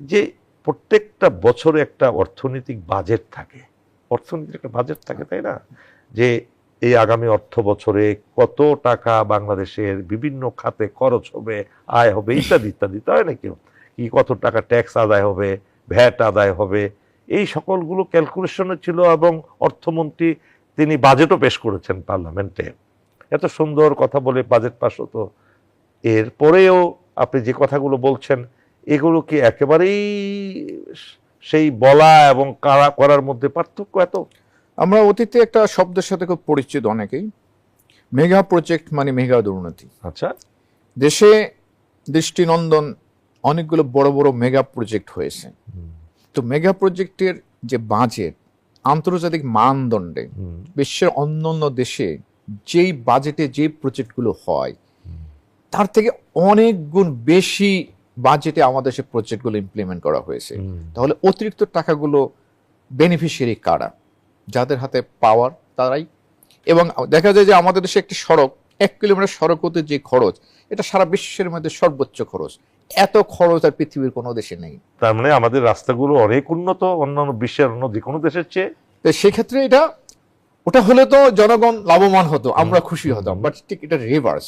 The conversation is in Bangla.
যে প্রত্যেকটা বছরে একটা অর্থনৈতিক বাজেট থাকে। অর্থনীতির একটা বাজেট থাকে, তাই না? যে এই আগামী অর্থ বছরে কত টাকা বাংলাদেশের বিভিন্ন খাতে খরচ হবে, আয় হবে, ইত্যাদি ইত্যাদি, তাই নাকি কি কত টাকা ট্যাক্স আদায় হবে ভ্যাট আদায় হবে, এই সকলগুলো ক্যালকুলেশনে ছিল এবং অর্থমন্ত্রী তিনি বাজেটও পেশ করেছেন পার্লামেন্টে এত সুন্দর কথা বলে বাজেট পাশ হতো। এরপরেও আপনি যে কথাগুলো বলছেন এগুলো কি একেবারেই সেই বলা এবং কারা করার মধ্যে পার্থক্য এত? আমরা অতীতে একটা শব্দের সাথে খুব পরিচিত অনেকেই। মেগা প্রজেক্ট মানে মেগা দুর্নীতি। আচ্ছা। দেশে দৃষ্টিনন্দন অনেকগুলো বড় বড় মেগা প্রজেক্ট হয়েছে। তো মেগা প্রজেক্টের যে বাজেট আন্তর্জাতিক মানদণ্ডে বিশ্বের অন্যান্য দেশে যেই বাজেটে যে প্রজেক্টগুলো হয় তার থেকে অনেক গুণ বেশি বাজেটে আমাদের সে প্রজেক্টগুলো ইমপ্লিমেন্ট করা হয়েছে। তাহলে অতিরিক্ত টাকাগুলো বেনিফিশিয়ারি কারা? যাদের হাতে পাওয়ার তারাই। এবং দেখা যায় যে আমাদের দেশে একটি সড়ক এক কিলোমিটার সড়ক হতে যে খরচ এটা সারা বিশ্বের মধ্যে সর্বোচ্চ খরচ। এত খরচ আর পৃথিবীর কোনো দেশে নেই। তার মানে আমাদের রাস্তাগুলো অনেক উন্নত অন্যান্য বিশ্বের অন্য যে কোনো দেশের চেয়ে। তো সেক্ষেত্রে এটা ওটা হলে তো জনগণ লাভবান হতো আমরা খুশি হতাম বাট ঠিক এটা রিভার্স